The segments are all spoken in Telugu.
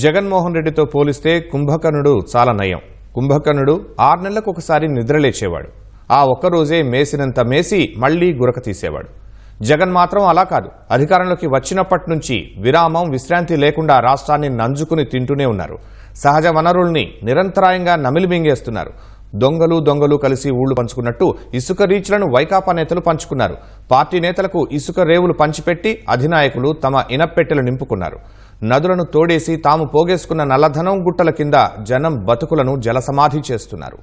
జగన్మోహన్ రెడ్డితో పోలిస్తే కుంభకర్ణుడు చాలా నయం. కుంభకర్ణుడు ఆరు నెలలకు ఒకసారి నిద్రలేచేవాడు ఆ ఒక్కరోజే మేసినంత మేసి మళ్ళీ గురక తీసేవాడు. జగన్ మాత్రం అలా కాదు. అధికారంలోకి వచ్చినప్పటి నుంచి విరామం విశ్రాంతి లేకుండా రాష్ట్రాన్ని నంజుకుని తింటూనే ఉన్నారు. సహజ వనరుల్ని నిరంతరాయంగా నమిలి మింగేస్తున్నారు. దొంగలు దొంగలు కలిసి ఊళ్ళు పంచుకున్నట్టు ఇసుక రీచ్లను వైకాపా నేతలు పంచుకున్నారు. పార్టీ నేతలకు ఇసుక రేవులు పంచిపెట్టి అధినాయకులు తమ ఇనప్పెట్టెలు నింపుకున్నారు. నదులను తోడేసి తాము పోగేసుకున్న నల్లధనం గుట్టల కింద జనం బతుకులను జలసమాధి చేస్తున్నారు.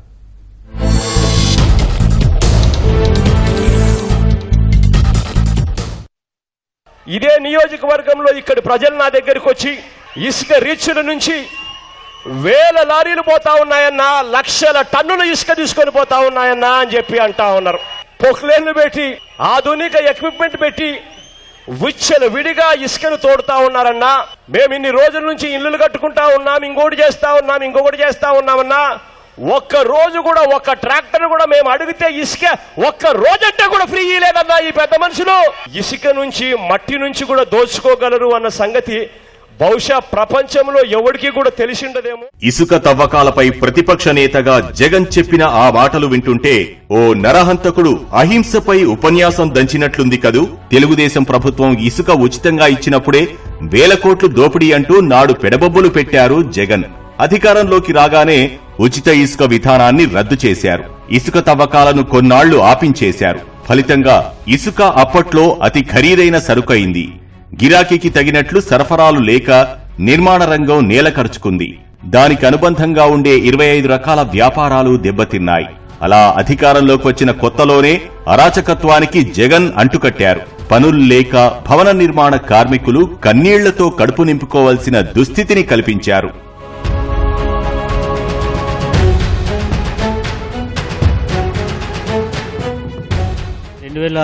ఇదే నియోజకవర్గంలో ఇక్కడి ప్రజలు నా దగ్గరికి వచ్చి ఇసుక రీచ్ల నుంచి వేల లారీలు పోతా ఉన్నాయన్నా లక్షల టన్నుల ఇసుక తీసుకొని పోతా ఉన్నాయన్నా అని చెప్పి అంటా ఉన్నారు. పొక్లేన్లు పెట్టి ఆధునిక ఎక్విప్మెంట్ పెట్టి విచ్చలు విడిగా ఇసుకను తోడుతా ఉన్నారన్నా మేము ఇన్ని రోజుల నుంచి ఇల్లులు కట్టుకుంటా ఉన్నాం ఇంకోటి చేస్తా ఉన్నాం ఇంకొకటి చేస్తా ఉన్నామన్నా ఒక్క రోజు కూడా ఒక్క ట్రాక్టర్ కూడా మేము అడిగితే ఇసుక ఒక్క రోజంటే కూడా ఫ్రీ లేదన్నా ఈ పెద్ద మనుషులు. ఇసుక నుంచి మట్టి నుంచి కూడా దోచుకోగలరు అన్న సంగతి బహుశా ప్రపంచంలో ఎవరికి కూడా తెలిసిండదేమో. ఇసుక తవ్వకాలపై ప్రతిపక్ష నేతగా జగన్ చెప్పిన ఆ మాటలు వింటుంటే ఓ నరహంతకుడు అహింసపై ఉపన్యాసం దంచినట్లుంది కదూ? తెలుగుదేశం ప్రభుత్వం ఇసుక ఉచితంగా ఇచ్చినప్పుడే వేల కోట్లు దోపిడీ అంటూ నాడు పెడబొబ్బులు పెట్టారు జగన్. అధికారంలోకి రాగానే ఉచిత ఇసుక విధానాన్ని రద్దు చేశారు. ఇసుక తవ్వకాలను కొన్నాళ్ళు ఆపించేశారు. ఫలితంగా ఇసుక అప్పట్లో అతి ఖరీదైన సరుకైంది. గిరాకీకి తగినట్లు సరఫరాలు లేక నిర్మాణ రంగం నేలకరుచుకుంది దానికి అనుబంధంగా ఉండే ఇరవై ఐదు రకాల వ్యాపారాలు దెబ్బతిన్నాయి. అలా అధికారంలోకి వచ్చిన కొత్తలోనే అరాచకత్వానికి జగన్ అంటుకట్టారు. పనులు లేక భవన నిర్మాణ కార్మికులు కన్నీళ్ళతో కడుపు నింపుకోవాల్సిన దుస్థితిని కల్పించారు. రెండు వేల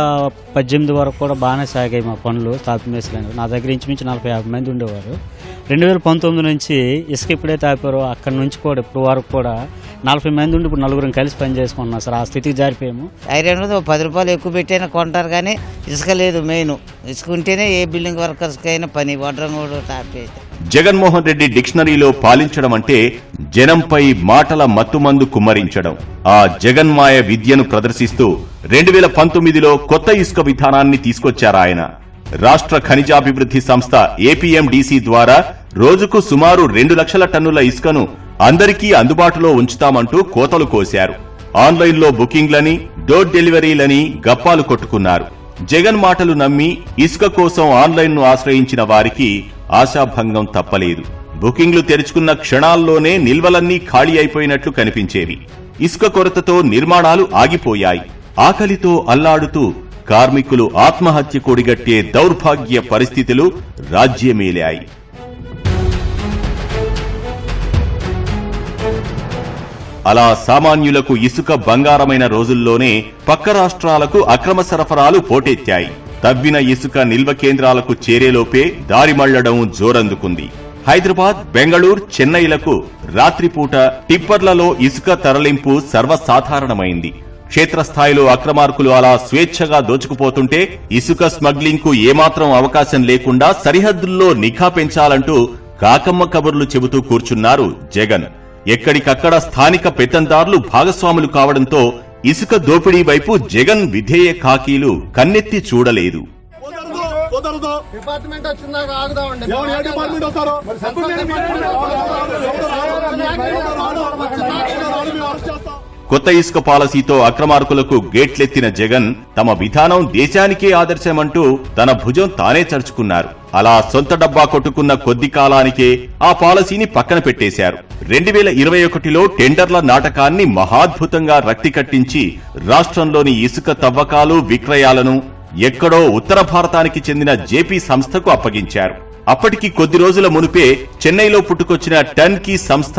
పద్దెనిమిది వరకు కూడా బాగానే సాగాయి మా పనులు తాపి మేసలు నా దగ్గర ఇంచుమించు నలభై యాభై మంది ఉండేవారు. రెండు వేల పంతొమ్మిది నుంచి ఇసుక ఎప్పుడైతే ఆపారో అక్కడి నుంచి కూడా ఇప్పుడు వరకు కూడా నలభై మంది ఉండి ఇప్పుడు నలుగురం కలిసి పని చేసుకుంటున్నాం సార్. ఆ స్థితికి జారిపోయాము. ఐరన్ పది రూపాయలు ఎక్కువ పెట్టైనా కొంటారు కానీ ఇసుక లేదు మెయిన్. ఇసుక ఉంటేనే ఏ బిల్డింగ్ వర్కర్స్కి అయినా పని వడ్రంగోడు టాపి జగన్మోహన్ రెడ్డి డిక్షనరీలో పాలించడం అంటే జనంపై మాటల మత్తుమందు కుమ్మరించడం. ఆ జగన్మాయ విద్యను ప్రదర్శిస్తూ రెండు వేల పంతొమ్మిదిలో కొత్త ఇసుక విధానాన్ని తీసుకొచ్చారాయన రాష్ట్ర ఖనిజాభివృద్ధి సంస్థ ఏపీఎండిసి ద్వారా రోజుకు సుమారు రెండు లక్షల టన్నుల ఇసుకను అందరికీ అందుబాటులో ఉంచుతామంటూ కోతలు కోశారు. ఆన్లైన్లో బుకింగ్లని డోర్ డెలివరీలని గప్పాలు కొట్టుకున్నారు. జగన్ మాటలు నమ్మి ఇసుక కోసం ఆన్లైన్ను ఆశ్రయించిన వారికి ఆశాభంగం తప్పలేదు. బుకింగ్లు తెరుచుకున్న క్షణాల్లోనే నిల్వలన్నీ ఖాళీ అయిపోయినట్లు కనిపించేవి. ఇసుక కొరతతో నిర్మాణాలు ఆగిపోయాయి. ఆకలితో అల్లాడుతూ కార్మికులు ఆత్మహత్య కొడిగట్టే దౌర్భాగ్య పరిస్థితులు రాజ్యమేలాయి. అలా సామాన్యులకు ఇసుక బంగారమైన రోజుల్లోనే పక్క రాష్ట్రాలకు అక్రమ సరఫరాలు పోటెత్తాయి. తవ్విన ఇసుక నిల్వ కేంద్రాలకు చేరేలోపే దారిమళ్ళడం జోరందుకుంది. హైదరాబాద్ బెంగళూరు చెన్నైలకు రాత్రిపూట టిప్పర్లలో ఇసుక తరలింపు సర్వసాధారణమైంది. క్షేత్రస్థాయిలో అక్రమార్కులు అలా స్వేచ్ఛగా దోచుకుపోతుంటే ఇసుక స్మగ్లింగ్కు ఏమాత్రం అవకాశం లేకుండా సరిహద్దుల్లో నిఘా పెంచాలంటూ కాకమ్మ కబుర్లు చెబుతూ కూర్చున్నారు జగన్ ఎక్కడికక్కడ స్థానిక పెత్తందారులు భాగస్వాములు కావడంతో ఇసుక దోపిడీ వైపు జగన్ విధేయ కాకీలు కన్నెత్తి చూడలేదు కుదరదు కుదరదు డిపార్ట్మెంట్ వచ్చిందాక ఆగుదామండి డిపార్ట్మెంట్ వస్తారో మేము అరెస్ట్ చేస్తాం కొత్త ఇసుక పాలసీతో అక్రమార్కులకు గేట్లెత్తిన జగన్ తమ విధానం దేశానికే ఆదర్శమంటూ తన భుజం తానే చరుచుకున్నారు. అలా సొంత డబ్బా కొట్టుకున్న కొద్ది కాలానికే ఆ పాలసీని పక్కన పెట్టేశారు. రెండు వేల ఇరవై ఒకటిలో టెండర్ల నాటకాన్ని మహాద్భుతంగా రక్తి కట్టించి రాష్ట్రంలోని ఇసుక తవ్వకాలు విక్రయాలను ఎక్కడో ఉత్తర భారతానికి చెందిన జేపీ సంస్థకు అప్పగించారు. అప్పటికి కొద్ది రోజుల మునుపే చెన్నైలో పుట్టుకొచ్చిన టర్న్ కీ సంస్థ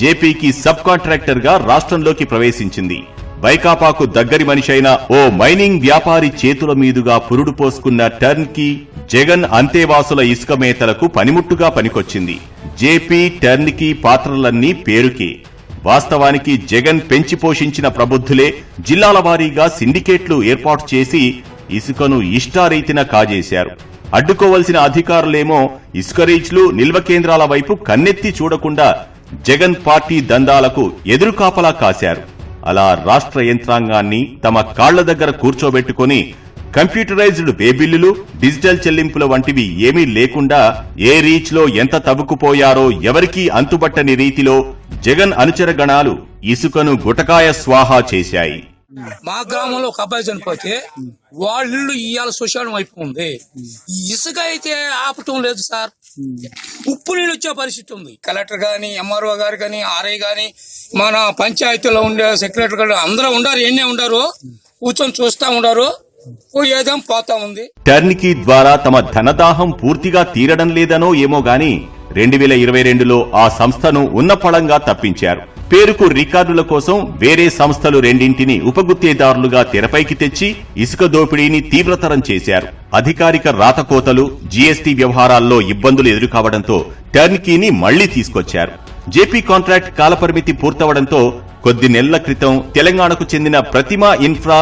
జేపీకి సబ్ కాంట్రాక్టర్గా రాష్ట్రంలోకి ప్రవేశించింది. వైకాపాకు దగ్గరి మనిషి అయిన ఓ మైనింగ్ వ్యాపారి చేతుల మీదుగా పురుడు పోసుకున్న టర్న్కీ జగన్ అంతేవాసుల ఇసుక మేతలకు పనిముట్టుగా పనికొచ్చింది. జేపీ టర్న్కీ పాత్రలన్నీ పేరుకే. వాస్తవానికి జగన్ పెంచి పోషించిన ప్రబుద్ధులే జిల్లాల వారీగా సిండికేట్లు ఏర్పాటు చేసి ఇసుకను ఇష్టారీతిన కాజేశారు. అడ్డుకోవలసిన అధికారులేమో ఇసుక రీచ్లు నిల్వ కేంద్రాల వైపు కన్నెత్తి చూడకుండా జగన్ పార్టీ దందాలకు ఎదురుకాపలా కాశారు. అలా రాష్ట్ర యంత్రాంగాన్ని తమ కాళ్ళ దగ్గర కూర్చోబెట్టుకుని కంప్యూటరైజ్డ్ బేబిల్లులు డిజిటల్ చెల్లింపుల వంటివి ఏమీ లేకుండా ఏ రీచ్లో ఎంత తవ్వుకుపోయారో ఎవరికీ అంతుబట్టని రీతిలో జగన్ అనుచర గణాలు ఇసుకను గుటకాయ స్వాహా చేశాయి. మా గ్రామంలో ఒక అబ్బాయి చనిపోతే వాళ్ళ ఇల్లు ఇవాళ శ్మశానం అయిపోయింది ఇసుక అయితే ఆపటం లేదు సార్. ఉప్పు నీళ్ళు వచ్చే పరిస్థితి ఉంది. కలెక్టర్ గాని ఎంఆర్ఓ గారు గాని ఆర్ఐ గాని మన పంచాయతీలో ఉండే సెక్రటరీ గారు అందరూ ఉండారు ఎన్నే ఉండారు? కూర్చొని చూస్తా ఉండారు. ఏదేం పోతా ఉంది. టర్నికీ ద్వారా తమ ధనదాహం పూర్తిగా తీరడం లేదనో ఏమో గాని రెండు వేల ఇరవై రెండులో ఆ సంస్థను ఉన్నపళంగా తప్పించారు. పేరుకు రికార్డుల కోసం వేరే సంస్థలు రెండింటిని ఉపగుత్తేదారులుగా తెరపైకి తెచ్చి ఇసుక దోపిడీని తీవ్రతరం చేశారు. అధికారిక రాతకోతలు జీఎస్టీ వ్యవహారాల్లో ఇబ్బందులు ఎదురుకావడంతో టర్నికీని మళ్ళీ తీసుకొచ్చారు. జేపీ కాంట్రాక్ట్ కాలపరిమితి పూర్తవడంతో కొద్ది నెలల క్రితం తెలంగాణకు చెందిన ప్రతిమా ఇన్ఫ్రా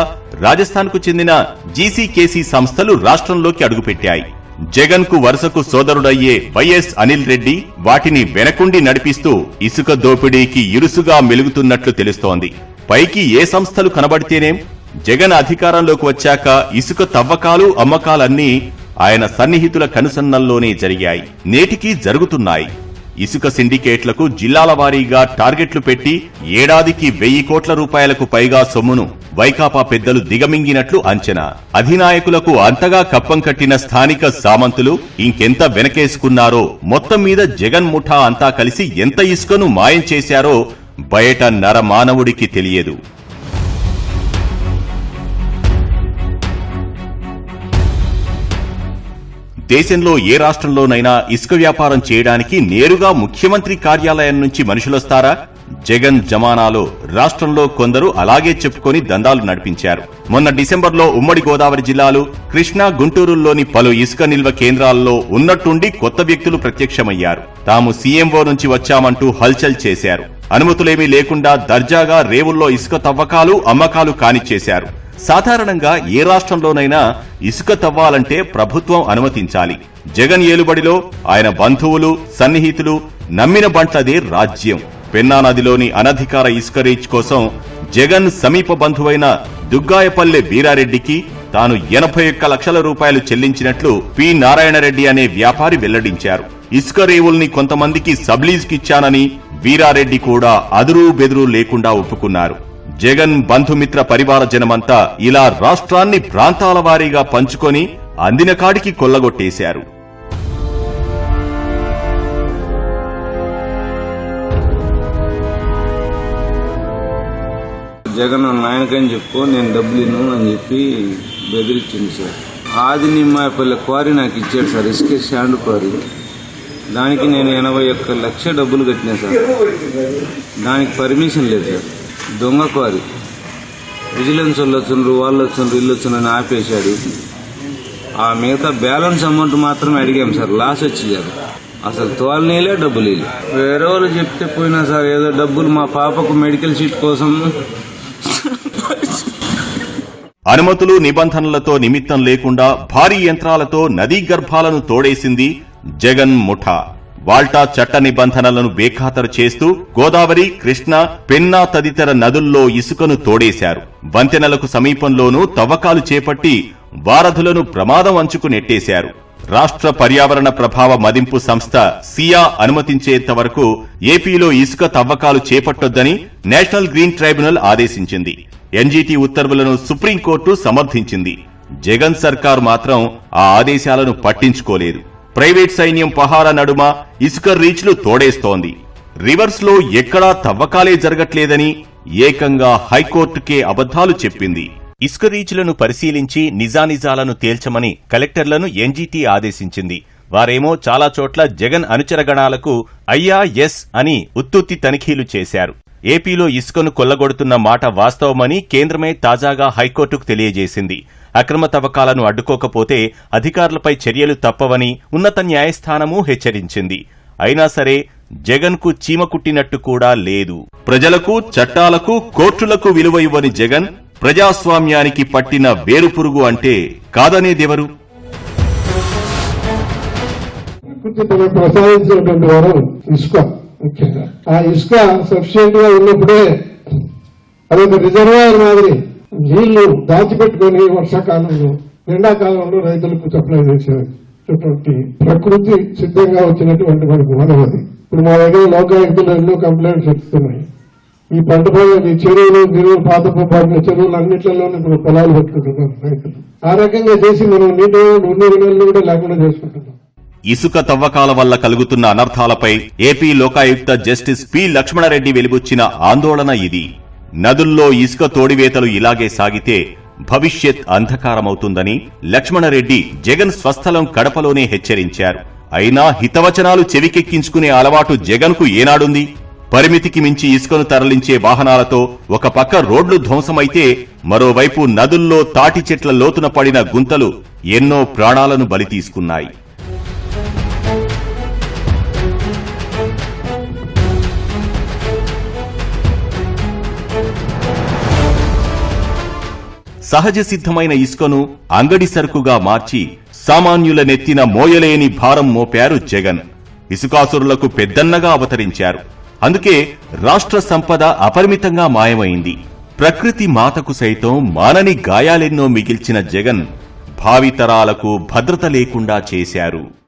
రాజస్థాన్కు చెందిన జీసీకేసీ సంస్థలు రాష్ట్రంలోకి అడుగుపెట్టాయి. జగన్కు వరుసకు సోదరుడయ్యే వైఎస్ అనిల్ రెడ్డి వాటిని వెనకుండి నడిపిస్తూ ఇసుక దోపిడీకి ఇరుసుగా మెలుగుతున్నట్లు తెలుస్తోంది. పైకి ఏ సంస్థలు కనబడితేనేం? జగన్ అధికారంలోకి వచ్చాక ఇసుక తవ్వకాలు అమ్మకాలన్నీ ఆయన సన్నిహితుల కనుసన్నల్లోనే జరిగాయి. నేటికీ జరుగుతున్నాయి. ఇసుక సిండికేట్లకు జిల్లాల వారీగా టార్గెట్లు పెట్టి ఏడాదికి వెయ్యి కోట్ల రూపాయలకు పైగా సొమ్మును వైకాపా పెద్దలు దిగమింగినట్లు అంచనా. అధినాయకులకు అంతగా కప్పం కట్టిన స్థానిక సామంతులు ఇంకెంత వెనకేసుకున్నారో మొత్తం మీద జగన్ ముఠా అంతా కలిసి ఎంత ఇసుకను మాయం చేశారో బయట నరమానవుడికి తెలియదు. దేశంలో ఏ రాష్ట్రంలోనైనా ఇసుక వ్యాపారం చేయడానికి నేరుగా ముఖ్యమంత్రి కార్యాలయం నుంచి మనుషులొస్తారా? జగన్ జమానాలో రాష్ట్రంలో కొందరు అలాగే చెప్పుకొని దందాలు నడిపించారు. మొన్న డిసెంబర్లో ఉమ్మడి గోదావరి జిల్లాలు కృష్ణా గుంటూరులోని పలు ఇసుక నిల్వ కేంద్రాల్లో ఉన్నట్టుండి కొత్త వ్యక్తులు ప్రత్యక్షమయ్యారు. తాము సీఎంఓ నుంచి వచ్చామంటూ హల్చల్ చేశారు. అనుమతులేమీ లేకుండా దర్జాగా రేవుల్లో ఇసుక తవ్వకాలు అమ్మకాలు కానిచ్చేశారు. సాధారణంగా ఏ రాష్ట్రంలోనైనా ఇసుక తవ్వాలంటే ప్రభుత్వం అనుమతించాలి. జగన్ ఏలుబడిలో ఆయన బంధువులు సన్నిహితులు నమ్మిన బంట్లదే రాజ్యం. పెన్నా నదిలోని అనధికార ఇసుక రీచ్ కోసం జగన్ సమీప బంధువైన దుగ్గాయపల్లె వీరారెడ్డికి తాను ఎనభై ఒక్క లక్షల రూపాయలు చెల్లించినట్లు పి. నారాయణరెడ్డి అనే వ్యాపారి వెల్లడించారు. ఇసుక రేవుల్ని కొంతమందికి సబ్లీజ్కిచ్చానని వీరారెడ్డి కూడా అదురు బెదురు లేకుండా ఒప్పుకున్నారు. జగన్ బంధుమిత్ర పరివార జనమంతా ఇలా రాష్ట్రాన్ని ప్రాంతాల వారీగా పంచుకొని అందిన కాడికి కొల్లగొట్టేశారు. జగన్ నాయనకని చెప్పు నేను డబ్బులు అని చెప్పి బెదిరించింది సార్. ఆది నిమ్మాయపల్లి క్వారీ నాకు ఇచ్చాడు సార్ ఇసుకే శాండ్ క్వారీ. దానికి నేను ఎనభై ఒక్క లక్ష డబ్బులు కట్టినా సార్. దానికి పర్మిషన్ లేదు సార్. దొంగకు అది విజిలెన్స్ వాళ్ళు వచ్చిండ్రు వాళ్ళు వచ్చిండ్రు ఇల్లు వచ్చిండ్రు ఆపేశాడు. ఆ మిగతా బ్యాలెన్స్ అమౌంట్ మాత్రమే అడిగాం సార్ లాస్ వచ్చి అసలు తోలనీలే డబ్బులు ఇల్లు వేరే వాళ్ళు చెప్తే పోయినా సార్ ఏదో డబ్బులు మా పాపకు మెడికల్ సీట్ కోసం. అనుమతులు నిబంధనలతో నిమిత్తం లేకుండా భారీ యంత్రాలతో నదీ గర్భాలను తోడేసింది జగన్ ముఠా. వాల్టా చట్ట నిబంధనలను బేఖాతరు చేస్తూ గోదావరి కృష్ణ పెన్నా తదితర నదుల్లో ఇసుకను తోడేశారు. వంతెనలకు సమీపంలోనూ తవ్వకాలు చేపట్టి వారధులను ప్రమాదం అంచుకు నెట్టేశారు. రాష్ట్ర పర్యావరణ ప్రభావ మదింపు సంస్థ సియా అనుమతించేంత వరకు ఏపీలో ఇసుక తవ్వకాలు చేపట్టొద్దని నేషనల్ గ్రీన్ ట్రైబ్యునల్ ఆదేశించింది. ఎన్జీటీ ఉత్తర్వులను సుప్రీంకోర్టు సమర్థించింది. జగన్ సర్కార్ మాత్రం ఆ ఆదేశాలను పట్టించుకోలేదు. ప్రైవేట్ సైన్యం పహార నడుమ ఇసుక రీచ్లు తోడేస్తోంది. రివర్స్లో ఎక్కడా తవ్వకాలే జరగట్లేదని ఏకంగా హైకోర్టుకే అబద్ధాలు చెప్పింది. ఇసుక రీచ్లను పరిశీలించి నిజానిజాలను తేల్చమని కలెక్టర్లను ఎన్జీటీ ఆదేశించింది. వారేమో చాలా చోట్ల జగన్ అనుచరగణాలకు అయ్యా ఎస్ అని ఉత్తుత్తి తనిఖీలు చేశారు. ఏపీలో ఇసుకను కొల్లగొడుతున్న మాట వాస్తవమని కేంద్రమే తాజాగా హైకోర్టుకు తెలియజేసింది. అక్రమ తవ్వకాలను అడ్డుకోకపోతే అధికారులపై చర్యలు తప్పవని ఉన్నత న్యాయస్థానము హెచ్చరించింది. అయినా సరే జగన్కు చీమ కుట్టినట్టు కూడా లేదు. ప్రజలకు చట్టాలకు కోర్టులకు విలువ ఇవ్వని జగన్ ప్రజాస్వామ్యానికి పట్టిన వేరుపురుగు అంటే కాదనేదెవరు ప్రకృతి ప్రసాదించినటువంటి వరం ఇసుక ముఖ్యంగా. ఆ ఇసుక సఫిషియెంట్గా ఉన్నప్పుడే అదొక రిజర్వాయర్ మాదిరి నీళ్ళు దాచిపెట్టుకొని వర్షాకాలంలో ఎండాకాలంలో రైతులకు సప్లై చేసేటువంటి ప్రకృతి సిద్ధంగా వచ్చినటువంటి మనకు వనం ఇప్పుడు మా దగ్గర లోకాయుక్తులు ఎన్నో కంప్లైంట్స్ వస్తున్నాయి. ఈ పంట పొలాలు ఈ చెరువులు గిరువులు పాత పాడిన చెరువులు అన్నింటిలోనే ఇప్పుడు పొలాలు పెట్టుకుంటున్నారు రైతులు. ఆ రకంగా చేసి మనం నీటి రెండు వినోళ్ళు కూడా లేకుండా చేసుకుంటున్నాం. ఇసుక తవ్వకాల వల్ల కలుగుతున్న అనర్థాలపై AP Lokayukta justice P Lakshmana Reddy వెలిబుచ్చిన ఆందోళన ఇది. నదుల్లో ఇసుక తోడివేతలు ఇలాగే సాగితే భవిష్యత్ అంధకారమవుతుందని లక్ష్మణరెడ్డి జగన్ స్వస్థలం కడపలోనే హెచ్చరించారు. అయినా హితవచనాలు చెవికెక్కించుకునే అలవాటు జగన్కు ఏనాడుంది? పరిమితికి మించి ఇసుకను తరలించే వాహనాలతో ఒక పక్క రోడ్లు ధ్వంసమైతే మరోవైపు నదుల్లో తాటి చెట్ల లోతున పడిన గుంతలు ఎన్నో ప్రాణాలను బలి తీసుకున్నాయి. సహజ సిద్ధమైన ఇసుకను అంగడి సరుకుగా మార్చి సామాన్యుల నెత్తిన మోయలేని భారం మోపారు జగన్. ఇసుకాసురులకు పెద్దన్నగా అవతరించారు. అందుకే రాష్ట్ర సంపద అపరిమితంగా మాయమైంది. ప్రకృతి మాతకు సైతం మానని గాయాలెన్నో మిగిల్చిన జగన్ భావితరాలకు భద్రత లేకుండా చేశారు.